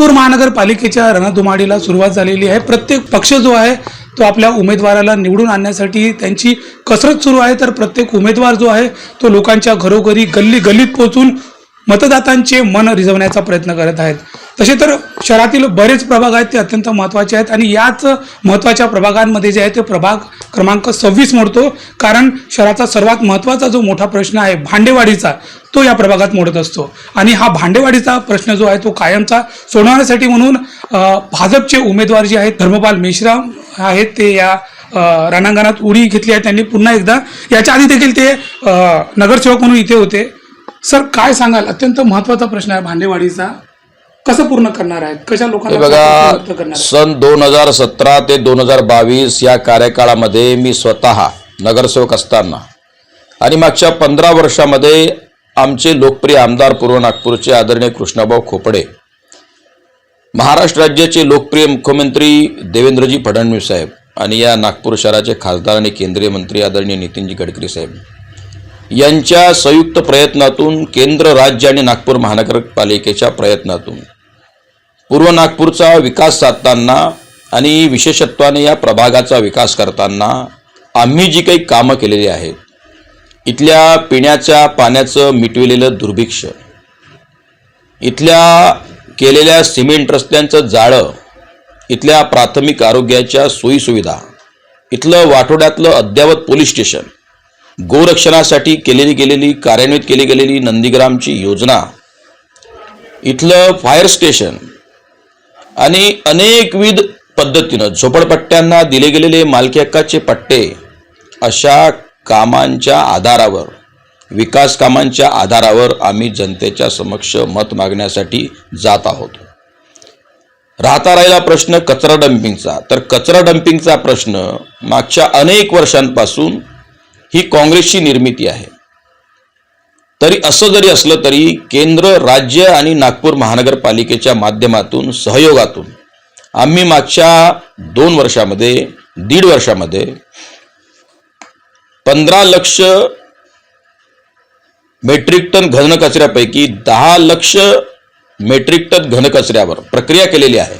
नागपूर महानगरपालिकेच्या रणधुमाडीला सुरुवात झालेली आहे. प्रत्येक पक्ष जो आहे तो आपल्या उमेदवाराला निवडून आणण्यासाठी त्यांची कसरत सुरू आहे. तर प्रत्येक उमेदवार जो आहे तो लोकांच्या घरोघरी गल्ली गल्लीत पोहोचून मतदातांचे मन रिझवण्याचा प्रयत्न करत आहेत. तसे तर शहरातील बरेच प्रभाग आहेत ते अत्यंत महत्त्वाचे आहेत आणि याच महत्त्वाच्या प्रभागांमध्ये जे आहे ते प्रभाग क्रमांक सव्वीस मोडतो. कारण शहराचा सर्वात महत्त्वाचा जो मोठा प्रश्न आहे भांडेवाडीचा तो या प्रभागात मोडत असतो. आणि हा भांडेवाडीचा प्रश्न जो आहे तो कायमचा सोडवण्यासाठी म्हणून भाजपचे उमेदवार जे आहेत धर्मपाल मेश्राम आहेत ते या रणांगणात उडी घेतली आहे त्यांनी पुन्हा एकदा. याच्या आधी देखील ते नगरसेवक म्हणून इथे होते. सर काय सांगाल? अत्यंत महत्त्वाचा प्रश्न आहे भांडेवाडीचा कसं पूर्ण करणार आहेत कशा हे लोकांना बघा करणार? सन दोन हजार सतरा ते दोन हजार बावीस या कार्यकाळामध्ये मी स्वतः नगरसेवक असताना आणि मागच्या पंधरा वर्षामध्ये आमचे लोकप्रिय आमदार पूर्व नागपूरचे आदरणीय कृष्णाभाऊ खोपडे महाराष्ट्र राज्याचे लोकप्रिय मुख्यमंत्री देवेंद्रजी फडणवीस साहेब आणि या नागपूर शहराचे खासदार आणि केंद्रीय मंत्री आदरणीय नितीनजी गडकरी साहेब यांच्या संयुक्त प्रयत्नातून केंद्र राज्य आणि नागपूर महानगरपालिकेच्या प्रयत्नातून पूर्व नागपूरचा विकास साधताना आणि विशेषत्वाने या प्रभागाचा विकास करताना आम्ही जी काही कामं केलेली आहेत इथल्या पिण्याच्या पाण्याचं मिटविलेलं दुर्भिक्ष इथल्या केलेल्या सिमेंट रस्त्यांचं जाळं इथल्या प्राथमिक आरोग्याच्या सोयीसुविधा इथलं वाठोड्यातलं अद्ययावत पोलीस स्टेशन गोरक्षणासाठी केलेली गेलेली कार्यान्वित केली गेलेली नंदीग्रामची योजना इथलं फायर स्टेशन आणि अनेकविध पद्धतीनं झोपडपट्ट्यांना दिले गेलेले मालकी हक्काचे पट्टे अशा कामांच्या आधारावर विकास कामांच्या आधारावर आम्ही जनतेच्या समक्ष मत मागण्यासाठी जात आहोत. राहता राहिला प्रश्न कचरा डम्पिंगचा तर कचरा डम्पिंगचा प्रश्न मागच्या अनेक वर्षांपासून ही काँग्रेसची निर्मिती आहे. तरी असं जरी असलं तरी केंद्र राज्य आणि नागपूर महानगरपालिकेच्या माध्यमातून सहयोगातून आम्ही मागच्या दोन वर्षामध्ये दीड वर्षामध्ये पंधरा लक्ष मेट्रिक टन घनकचऱ्यापैकी दहा लक्ष मेट्रिक टन घनकचऱ्यावर प्रक्रिया केलेली आहे.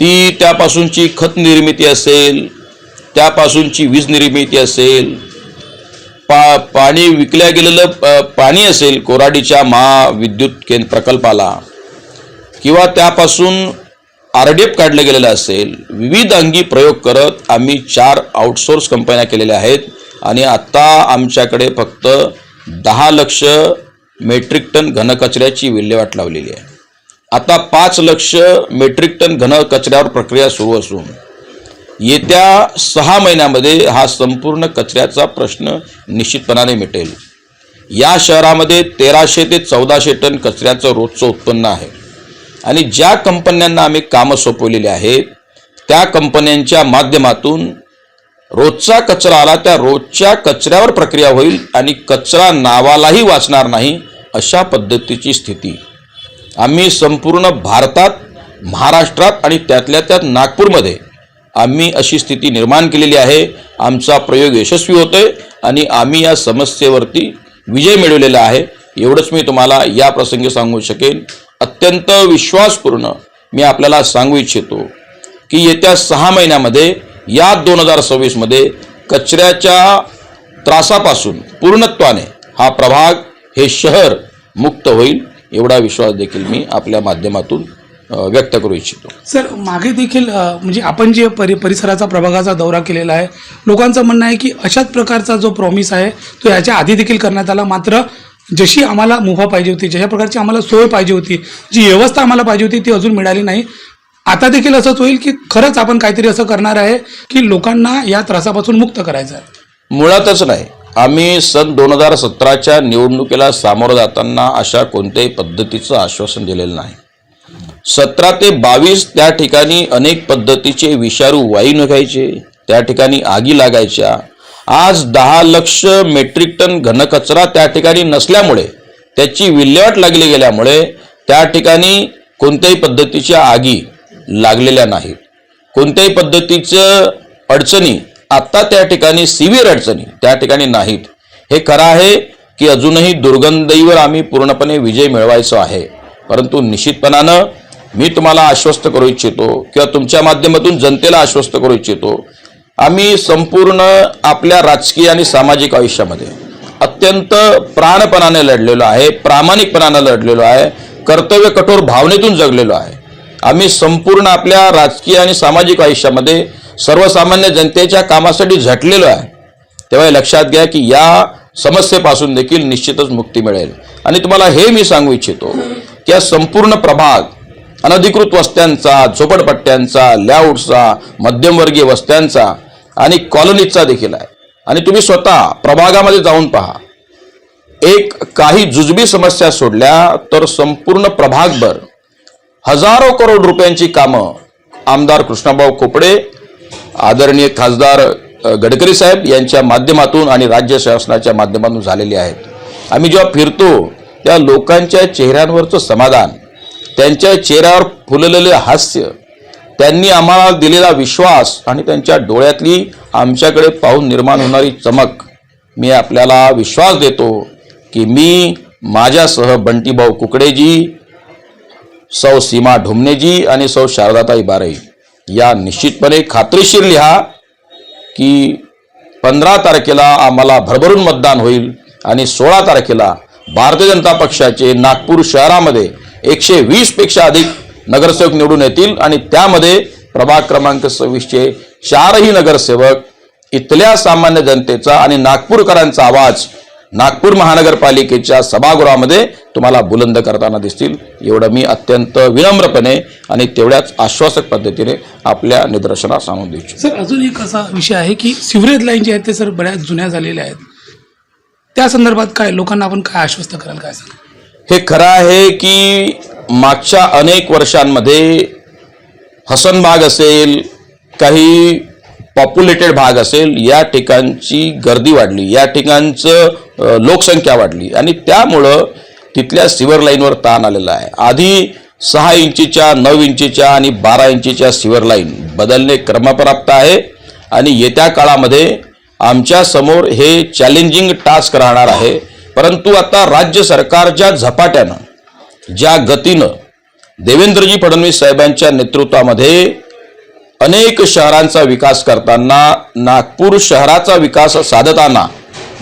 ती त्यापासूनची खत निर्मिती असेल त्यापासूनची वीज निर्मिती असेल पा पाणी विकल्या गेलेलं पाणी असेल कोराडीच्या महाविद्युत केंद्र प्रकल्पाला किंवा त्यापासून आर डी एफ काढलं गेलेलं असेल विविध अंगी प्रयोग करत आम्ही चार आउटसोर्स कंपन्या केलेल्या आहेत आणि आत्ता आमच्याकडे फक्त दहा लक्ष मेट्रिक टन घनकचऱ्याची विल्हेवाट लावलेली आहे. आता पाच लक्ष मेट्रिक टन घनकचऱ्यावर प्रक्रिया सुरू असून येत्या सहा महिन्यामध्ये हा संपूर्ण कचऱ्याचा प्रश्न निश्चितपणाने मिटेल. या शहरामध्ये तेराशे ते चौदाशे टन कचऱ्याचं रोजचं उत्पन्न आहे. आणि ज्या कंपन्यांना आम्ही कामं सोपवलेली आहेत त्या कंपन्यांच्या माध्यमातून रोजचा कचरा आला त्या रोजच्या कचऱ्यावर प्रक्रिया होईल आणि कचरा नावालाही वाचणार नाही अशा पद्धतीची स्थिती. आम्ही संपूर्ण भारतात महाराष्ट्रात आणि त्यातल्या त्यात नागपूरमध्ये आम्ही अशी स्थिती निर्माण केलेली आहे. आमचा प्रयोग यशस्वी होतोय आणि आम्ही या समस्येवरती विजय मिळवलेला आहे. एवढंच मी तुम्हाला या प्रसंगी सांगू शकेन. अत्यंत विश्वासपूर्ण मी आपल्याला सांगू इच्छितो की येत्या सहा महिन्यामध्ये या दोन हजार सव्वीसमध्ये कचऱ्याच्या त्रासापासून पूर्णत्वाने हा प्रभाग हे शहर मुक्त होईल एवढा विश्वास देखील मी आपल्या माध्यमातून व्यक्त करू इच्छितो. सर मागे देखील म्हणजे आपण जे परि परिसराचा प्रभागाचा दौरा केलेला आहे लोकांचं म्हणणं आहे की अशाच प्रकारचा जो प्रॉमिस आहे तो याच्या आधी देखील करण्यात आला. मात्र जशी आम्हाला मुभा पाहिजे होती जशा प्रकारची आम्हाला सोय पाहिजे होती जी व्यवस्था आम्हाला पाहिजे होती ती अजून मिळाली नाही. आता देखील असंच होईल की खरंच आपण काहीतरी असं करणार आहे की लोकांना या त्रासापासून मुक्त करायचं आहे. मुळातच नाही. आम्ही सन दोन हजार सतराच्या निवडणुकीला सामोरं जाताना अशा कोणत्याही पद्धतीचं आश्वासन दिलेलं नाही. सतरा ते बावीस त्या ठिकाणी अनेक पद्धतीचे विषारू वायू निघायचे त्या ठिकाणी आगी लागायच्या. आज दहा लक्ष मेट्रिक टन घनकचरा त्या ठिकाणी नसल्यामुळे त्याची विल्हेवाट लागली गेल्यामुळे त्या ठिकाणी कोणत्याही पद्धतीच्या आगी लागलेल्या नाहीत. कोणत्याही पद्धतीचं अडचणी आत्ता त्या ठिकाणी सिव्हिअर अडचणी त्या ठिकाणी नाहीत. हे खरं आहे की अजूनही दुर्गंधीवर आम्ही पूर्णपणे विजय मिळवायचो आहे. परंतु निश्चितपणानं मी तुम्हाला आश्वस्त करू इच्छितो किंवा तुमच्या माध्यमातून जनतेला आश्वस्त करू इच्छितो. आम्ही संपूर्ण आपल्या राजकीय आणि सामाजिक आयुष्यामध्ये अत्यंत प्राणपणाने लढलेलो आहे प्रामाणिकपणाने लढलेलो आहे कर्तव्य कठोर भावनेतून जगलेलो आहे. आम्ही संपूर्ण आपल्या राजकीय आणि सामाजिक आयुष्यामध्ये सर्वसामान्य जनतेच्या कामासाठी झटलेलो आहे. तेव्हा लक्षात घ्या की या समस्येपासून देखील निश्चितच मुक्ती मिळेल. आणि तुम्हाला हे मी सांगू इच्छितो की या संपूर्ण प्रभाग अनधिकृत वस्त्यांचा झोपडपट्ट्यांचा लॅआउटचा मध्यमवर्गीय वस्त्यांचा आणि कॉलनीचा देखील आहे. आणि तुम्ही स्वतः प्रभागामध्ये जाऊन पहा. एक काही जुजबी समस्या सोडल्या तर संपूर्ण प्रभागभर हजारो करोड रुपयांची कामं आमदार कृष्णाभाऊ खोपडे आदरणीय खासदार गडकरी साहेब यांच्या माध्यमातून आणि राज्य शासनाच्या माध्यमातून झालेली आहेत. आम्ही जेव्हा फिरतो त्या लोकांच्या चेहऱ्यांवरचं समाधान त्यांच्या चेहऱ्यावर फुललेले हास्य त्यांनी आम्हाला दिलेला विश्वास आणि त्यांच्या डोळ्यातली आमच्याकडे पाहून निर्माण होणारी चमक मी आपल्याला विश्वास देतो की मी माझ्यासह बंटीभाऊ कुकडेजी सौ सीमा ढोमनेजी आणि सौ शारदाताई बारई या निश्चितपणे खात्रीशीर लिहा की पंधरा तारखेला आम्हाला भरभरून मतदान होईल आणि सोळा तारखेला भारतीय जनता पक्षाचे नागपूर शहरामध्ये एकशे वीसपेक्षा अधिक नगरसेवक निवडून येतील आणि त्यामध्ये प्रभाग क्रमांक सव्वीसचे चारही नगरसेवक इथल्या सामान्य जनतेचा आणि नागपूरकरांचा आवाज नागपूर महानगरपालिकेच्या सभागृहामध्ये तुम्हाला बुलंद करताना दिसतील. एवढं मी अत्यंत विनम्रपणे आणि तेवढ्याच आश्वासक पद्धतीने आपल्या निदर्शनास आणून देऊ सर अजून एक असा विषय आहे की सिवरेज लाईन जे आहेत ते सर बऱ्याच जुन्या झालेल्या आहेत. त्या संदर्भात काय लोकांना आपण काय आश्वस्त कराल काय सांगा हे खरं आहे की मागच्या अनेक वर्षांमध्ये हसनबाग असेल काही पॉप्युलेटेड भाग असेल या ठिकाणची गर्दी वाढली या ठिकाणचं लोकसंख्या वाढली आणि त्यामुळं तिथल्या सिवर लाईनवर ताण आलेला आहे. आधी सहा इंचीच्या नऊ इंचीच्या आणि बारा इंचीच्या सिवर लाईन बदलणे क्रमप्राप्त आहे आणि येत्या काळामध्ये आमच्यासमोर हे चॅलेंजिंग टास्क राहणार आहे. परंतु आता राज्य सरकारच्या झपाट्यानं ज्या गतीनं देवेंद्रजी फडणवीस साहेबांच्या नेतृत्वामध्ये अनेक शहरांचा विकास करताना नागपूर शहराचा विकास साधताना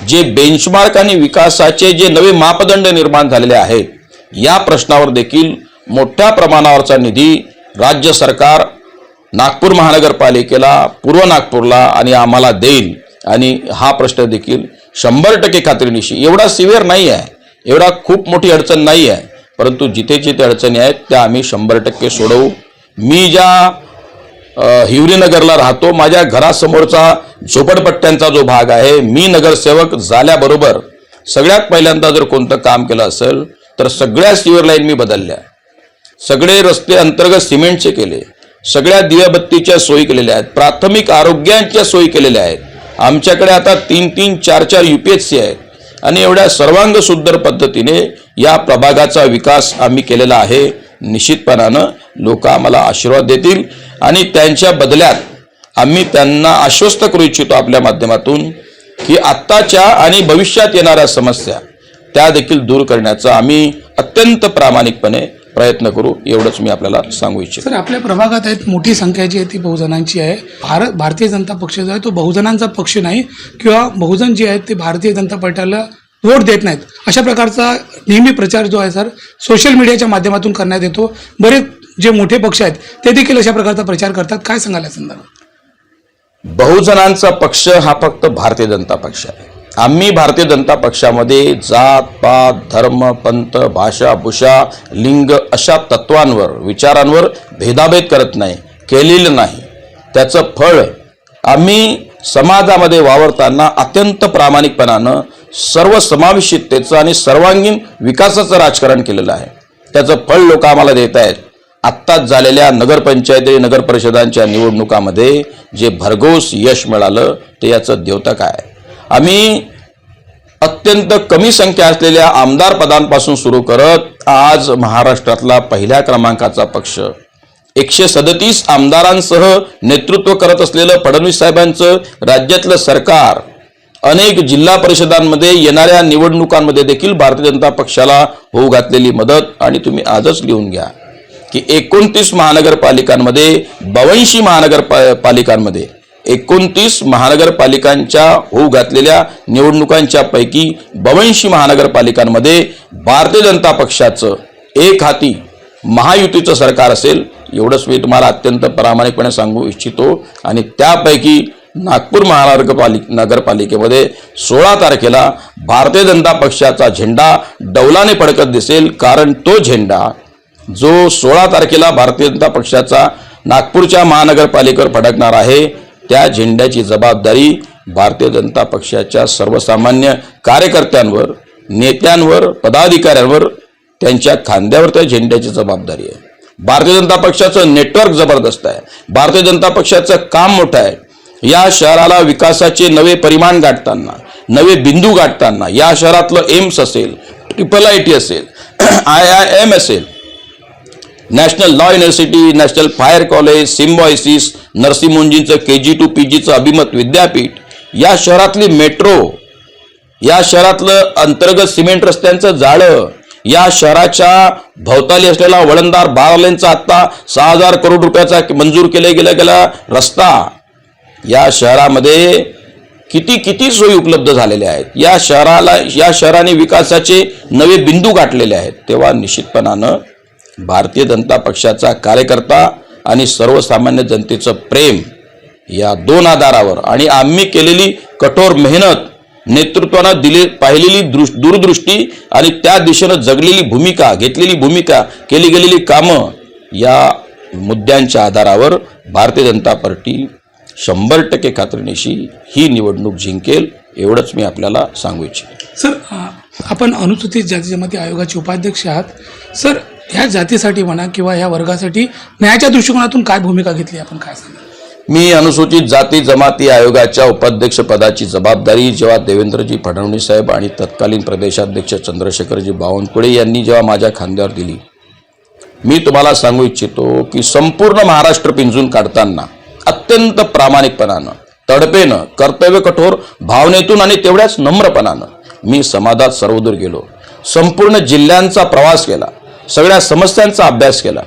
जे बेंचमार्क आणि विकासाचे जे नवे मापदंड निर्माण झालेले आहेत या प्रश्नावर देखील मोठ्या प्रमाणावरचा निधी राज्य सरकार नागपूर महानगरपालिकेला पूर्व नागपूरला आणि आम्हाला देईल. आणि हा प्रश्न देखील शंभर टक्के खात्रीनिशी. एवढा सिव्हिअर नाही आहे एवढा खूप मोठी अडचण नाही आहे परंतु जिथे जिथे अडचणी आहेत त्या आम्ही शंभर टक्के सोडवू. मी ज्या हिवरीनगरला राहतो माझ्या घरासमोरचा झोपडपट्ट्यांचा जो भाग आहे मी नगरसेवक झाल्याबरोबर सगळ्यात पहिल्यांदा जर कोणतं काम केलं असेल तर सगळ्या सिव्हर लाईन मी बदलल्या. सगळे रस्ते अंतर्गत सिमेंटचे केले. सगळ्या दिव्याबत्तीच्या सोयी केलेल्या आहेत. प्राथमिक आरोग्यांच्या सोयी केलेल्या आहेत. आमच्याकडे आता तीन तीन चार चार यू पी एच सी आहेत आणि एवढ्या सर्वांग सुंदर पद्धतीने या प्रभागाचा विकास आम्ही केलेला आहे. निश्चितपणानं लोक आम्हाला आशीर्वाद देतील आणि त्यांच्या बदल्यात आम्ही त्यांना आश्वस्त करू इच्छितो आपल्या माध्यमातून की आत्ताच्या आणि भविष्यात येणाऱ्या समस्या त्या देखील दूर करण्याचा आम्ही अत्यंत प्रामाणिकपणे प्रयत्न करू एवढंच मी आपल्याला सांगू इच्छितो. सर आपल्या प्रभागात आहेत मोठी संख्या जी आहे ती बहुजनांची आहे. भारत भारतीय जनता पक्ष जो आहे तो बहुजनांचा पक्ष नाही किंवा बहुजन जे आहेत ते भारतीय जनता पार्टीला वोट देत नाहीत. अशा प्रकारचा नेहमी प्रचार जो आहे सर सोशल मीडियाच्या माध्यमातून करण्यात येतो. बरेच जे मोठे पक्ष आहेत ते देखील अशा प्रकारचा प्रचार करतात. काय सांगाल या संदर्भात? बहुजनांचा पक्ष हा फक्त भारतीय जनता पक्ष आहे. आम्ही भारतीय जनता पक्षामध्ये जात पात धर्म पंथ भाषा भूषा लिंग अशा तत्वांवर विचारांवर भेदाभेद करत नाही केलेलं नाही. त्याचं फळ आम्ही समाजामध्ये वावरताना अत्यंत प्रामाणिकपणानं सर्व समावेशिततेचं आणि सर्वांगीण विकासाचं राजकारण केलेलं आहे. त्याचं फळ लोक आम्हाला देत आहेत. आत्ताच झालेल्या नगरपंचायती नगरपरिषदांच्या निवडणुकामध्ये जे भरघोस यश मिळालं ते याचं द्योतक आहे. आम्ही अत्यंत कमी संख्या असलेल्या आमदार पदांपासून सुरू करत आज महाराष्ट्रातला पहिल्या क्रमांकाचा पक्ष एकशे सदतीस आमदारांसह नेतृत्व करत असलेलं फडणवीस साहेबांचं राज्यातलं सरकार अनेक जिल्हा परिषदांमध्ये येणाऱ्या निवडणुकांमध्ये देखील भारतीय जनता पक्षाला होऊ घातलेली मदत आणि तुम्ही आजच लिहून घ्या की एकोणतीस महानगरपालिकांमध्ये बवंशी महानगर पालिकांमध्ये एकोणतीस महानगरपालिकांच्या होऊ घातलेल्या निवडणुकांच्या पैकी बवंशी महानगरपालिकांमध्ये भारतीय जनता पक्षाचं एक हाती महायुतीचं सरकार असेल एवढंच मी तुम्हाला अत्यंत प्रामाणिकपणे सांगू इच्छितो. आणि त्यापैकी नागपूर महानगरपालिक नगरपालिकेमध्ये सोळा तारखेला भारतीय जनता पक्षाचा झेंडा डौलाने फडकत दिसेल कारण तो झेंडा जो सोळा तारखेला भारतीय जनता पक्षाचा नागपूरच्या महानगरपालिकेवर फडकणार आहे त्या झेंड्याची जबाबदारी भारतीय जनता पक्षाच्या सर्वसामान्य कार्यकर्त्यांवर नेत्यांवर पदाधिकाऱ्यांवर त्यांच्या खांद्यावर त्या झेंड्याची जबाबदारी आहे. भारतीय जनता पक्षाचं नेटवर्क जबरदस्त आहे. भारतीय जनता पक्षाचं काम मोठं आहे. या शहराला विकासाचे नवे परिमाण गाठताना नवे बिंदू गाठताना या शहरातलं एम्स असेल ट्रिपल आय टी असेल आय आय एम असेल national law university national fire college Symbiosis Narsinh मुंजींचं K G to P जीचं अभिमत विद्यापीठ या शहरातली मेट्रो या शहरातलं अंतर्गत सिमेंट रस्त्यांचं जाळं या शहराच्या भोवताली असलेला वळणदार बारा लेनचा आत्ता सहा हजार करोड रुपयाचा मंजूर केला गेला गेला रस्ता. या शहरामध्ये किती किती सोयी उपलब्ध झालेल्या आहेत? या शहराला या शहराने विकासाचे नवे बिंदू गाठलेले आहेत. तेव्हा निश्चितपणानं भारतीय जनता पक्षाचा कार्यकर्ता आणि सर्वसामान्य जनतेचं प्रेम या दोन आधारावर आणि आम्ही केलेली कठोर मेहनत नेतृत्वानं दिले पाहिलेली दृश दूरदृष्टी आणि त्या दिशेनं जगलेली भूमिका घेतलेली भूमिका केली गेलेली कामं या मुद्द्यांच्या आधारावर भारतीय जनता पार्टी शंभर टक्के खात्रीनेशी ही निवडणूक जिंकेल एवढंच मी आपल्याला सांगू इच्छितो. सर आपण अनुसूचित जाती जमाती आयोगाचे उपाध्यक्ष आहात. सर ह्या जातीसाठी म्हणा किंवा ह्या वर्गासाठी न्यायाच्या दृष्टिकोनातून काय भूमिका घेतली आपण काय सांगा मी अनुसूचित जाती जमाती आयोगाच्या उपाध्यक्षपदाची जबाबदारी जेव्हा देवेंद्रजी फडणवीस साहेब आणि तत्कालीन प्रदेशाध्यक्ष चंद्रशेखरजी बावनकुळे यांनी जेव्हा माझ्या खांद्यावर दिली मी तुम्हाला सांगू इच्छितो की संपूर्ण महाराष्ट्र पिंजून काढताना अत्यंत प्रामाणिकपणानं तडपेनं कर्तव्य कठोर भावनेतून आणि तेवढ्याच नम्रपणानं मी समाजात सर्वदूर गेलो संपूर्ण जिल्ह्यांचा प्रवास केला सगळ्या समस्यांचा अभ्यास केला.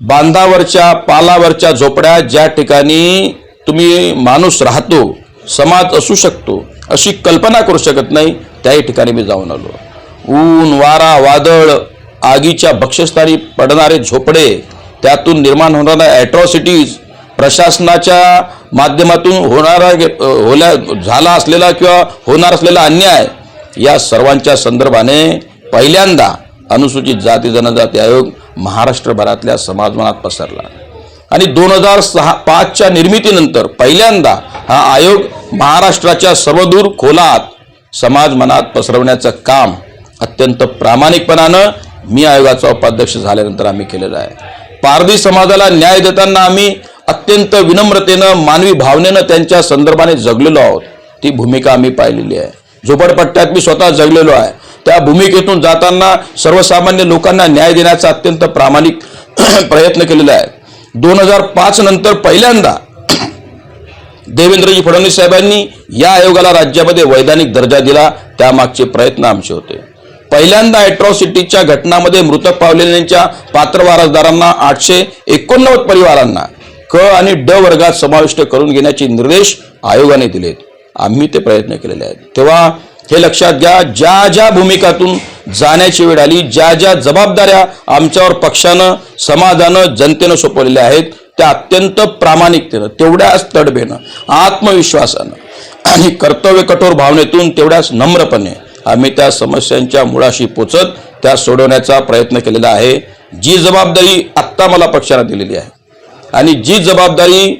बांधावरच्या पालावरच्या झोपड्या ज्या ठिकाणी तुम्ही माणूस राहतो समाज असू शकतो अशी कल्पना करू शकत नाही त्याही ठिकाणी मी जाऊन आलो. ऊन वारा वादळ आगीच्या भक्षस्थानी पडणारे झोपडे त्यातून निर्माण होणाऱ्या ॲट्रॉसिटीज प्रशासनाच्या माध्यमातून होणारा होल्या झाला असलेला किंवा होणार असलेला अन्याय या सर्वांच्या संदर्भाने पहिल्यांदा अनुसूचित जाती जनजाती आयोग महाराष्ट्रभरातल्या समाजमनात पसरला. आणि दोन हजार सहा पाचच्या निर्मितीनंतर पहिल्यांदा हा आयोग महाराष्ट्राच्या सर्वदूर खोलात समाज मनात पसरवण्याचं काम अत्यंत प्रामाणिकपणानं मी आयोगाचा उपाध्यक्ष झाल्यानंतर आम्ही केलेलं आहे. पारधी समाजाला न्याय देताना आम्ही अत्यंत विनम्रतेनं मानवी भावनेनं त्यांच्या संदर्भाने जगलेलो आहोत. ती भूमिका आम्ही पाहिलेली आहे. झोपडपट्ट्यात मी स्वतः जगलेलो आहे. त्या भूमिकेतून जाताना सर्वसामान्य लोकांना न्याय देण्याचा अत्यंत प्रामाणिक प्रयत्न केलेला आहे. दोन हजार पाच नंतर पहिल्यांदा देवेंद्रजी फडणवीस साहेबांनी या आयोगाला राज्यामध्ये वैधानिक दर्जा दिला. त्यामागचे प्रयत्न आमचे होते. पहिल्यांदा अॅट्रॉसिटीच्या घटनामध्ये मृतक पावलेल्यांच्या पात्र वारसदारांना आठशे एकोणनव्वद परिवारांना क आणि ड वर्गात समाविष्ट करून घेण्याचे निर्देश आयोगाने दिलेत. आम्ही ते प्रयत्न केलेले आहेत. तेव्हा हे लक्षात घ्या ज्या ज्या भूमिकातून जाण्याची वेळ आली ज्या ज्या जबाबदाऱ्या आमच्यावर पक्षानं समाजानं जनतेनं सोपवलेल्या आहेत त्या अत्यंत प्रामाणिकतेनं तेवढ्याच तडबेनं आत्मविश्वासानं आणि कर्तव्य कठोर भावनेतून तेवढ्याच नम्रपणे आम्ही त्या समस्यांच्या मुळाशी पोचत त्या सोडवण्याचा प्रयत्न केलेला आहे. जी जबाबदारी आत्ता मला पक्षानं दिलेली आहे आणि जी जबाबदारी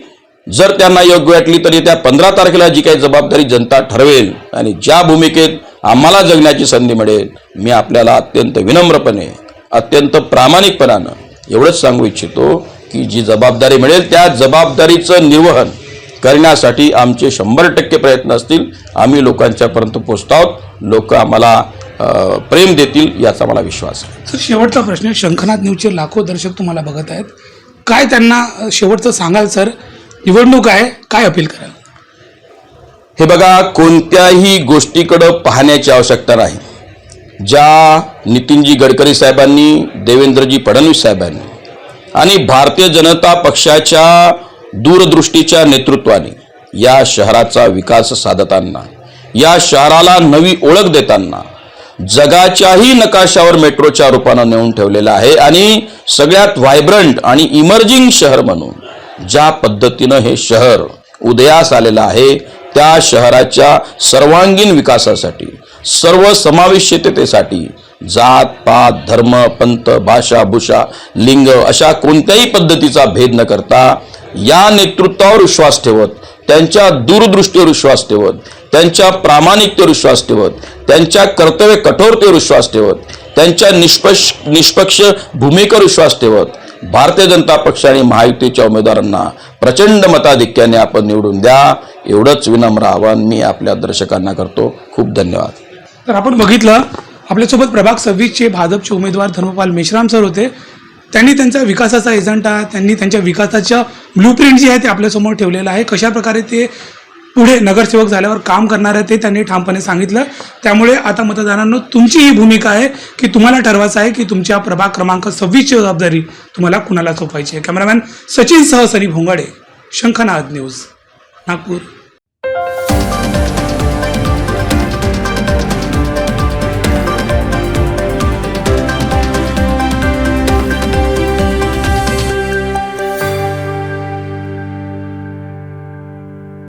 जर त्यांना योग्य वाटली तरी त्या पंधरा तारखेला जी काही जबाबदारी जनता ठरवेल आणि ज्या भूमिकेत आम्हाला जगण्याची संधी मिळेल मी आपल्याला अत्यंत विनम्रपणे अत्यंत प्रामाणिकपणानं एवढंच सांगू इच्छितो की जी जबाबदारी मिळेल त्या जबाबदारीचं निर्वहन करण्यासाठी आमचे शंभर टक्के प्रयत्न असतील. आम्ही लोकांच्यापर्यंत पोचत आहोत लोक आम्हाला प्रेम देतील याचा मला विश्वास आहे. सर शेवटचा प्रश्न शंखनाथ न्यूजचे लाखो दर्शक तुम्हाला बघत आहेत. काय त्यांना शेवटचं सांगाल सर? निवडणूक आहे काय अपील कराल? हे बघा कोणत्याही गोष्टीकडं पाहण्याची आवश्यकता नाही. ज्या नितीनजी गडकरी साहेबांनी देवेंद्रजी फडणवीस साहेबांनी आणि भारतीय जनता पक्षाच्या दूरदृष्टीच्या नेतृत्वाने या शहराचा विकास साधताना या शहराला नवी ओळख देताना जगाच्याही नकाशावर मेट्रोच्या रूपानं नेऊन ठेवलेलं आहे आणि सगळ्यात व्हायब्रंट आणि इमर्जिंग शहर म्हणून ज्या पद्धतीनं हे शहर उदयास आलेलं आहे त्या शहराच्या सर्वांगीण विकासासाठी सर्व समावेशतेसाठी जात पात धर्म पंथ भाषा भूषा लिंग अशा कोणत्याही पद्धतीचा भेद न करता या नेतृत्वावर विश्वास ठेवत त्यांच्या दूरदृष्टीवर विश्वास ठेवत त्यांच्या प्रामाणिकतेवर विश्वास ठेवत त्यांच्या कर्तव्य कठोरतेवर विश्वास ठेवत त्यांच्या निष्पक्ष निष्पक्ष भूमिकेवर विश्वास ठेवत भारतीय जनता पक्ष आणि महायुतीच्या उमेदवारांना प्रचंड मताधिक्याने आपण निवडून द्या. एवढंच विनम्र आवाहन मी आपल्या दर्शकांना करतो. खूप धन्यवाद. तर आपण बघितलं आपल्यासोबत प्रभाग सव्वीसचे भाजपचे उमेदवार धर्मपाल मेश्राम सर होते. त्यांनी त्यांचा विकासाचा एजंडा त्यांनी त्यांच्या विकासाच्या ब्लूप्रिंट जी आहे ते आपल्यासमोर ठेवलेलं आहे. कशा प्रकारे ते पुढे नगरसेवक झाल्यावर काम करणार आहे ते त्यांनी ठामपणे सांगितलं. त्यामुळे आता मतदारांनो तुमची ही भूमिका आहे की तुम्हाला ठरवायचं आहे की तुमच्या प्रभाग क्रमांक सव्वीसची जबाबदारी तुम्हाला कुणाला सोपायची आहे? कॅमेरामॅन सचिन सह सनी भोंगाडे शंखनाद न्यूज नागपूर.